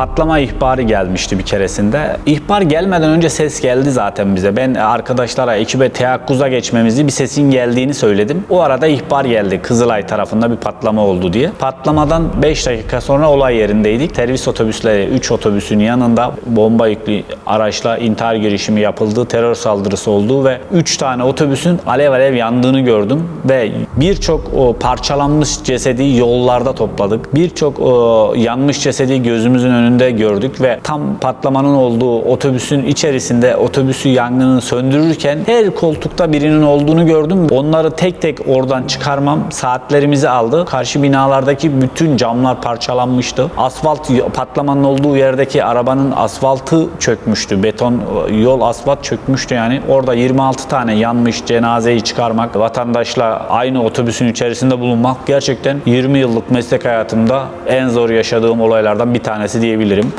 patlama ihbarı gelmişti bir keresinde. İhbar gelmeden önce ses geldi zaten bize. Ben arkadaşlara, ekibe teyakkuza geçmemizi bir sesin geldiğini söyledim. O arada ihbar geldi Kızılay tarafında bir patlama oldu diye. Patlamadan 5 dakika sonra olay yerindeydik. Servis otobüsleri 3 otobüsün yanında bomba yüklü araçla intihar girişimi yapıldı, terör saldırısı oldu ve 3 tane otobüsün alev alev yandığını gördüm ve birçok parçalanmış cesedi yollarda topladık. Birçok yanmış cesedi gözümüzün önünde gördük ve tam patlamanın olduğu otobüsün içerisinde otobüsü yangını söndürürken her koltukta birinin olduğunu gördüm. Onları tek tek oradan çıkarmam saatlerimizi aldı. Karşı binalardaki bütün camlar parçalanmıştı. Asfalt patlamanın olduğu yerdeki arabanın asfaltı çökmüştü. Beton yol asfalt çökmüştü yani. Orada 26 tane yanmış cenazeyi çıkarmak, vatandaşla aynı otobüsün içerisinde bulunmak gerçekten 20 yıllık meslek hayatımda en zor yaşadığım olaylardan bir tanesi diyebilirim.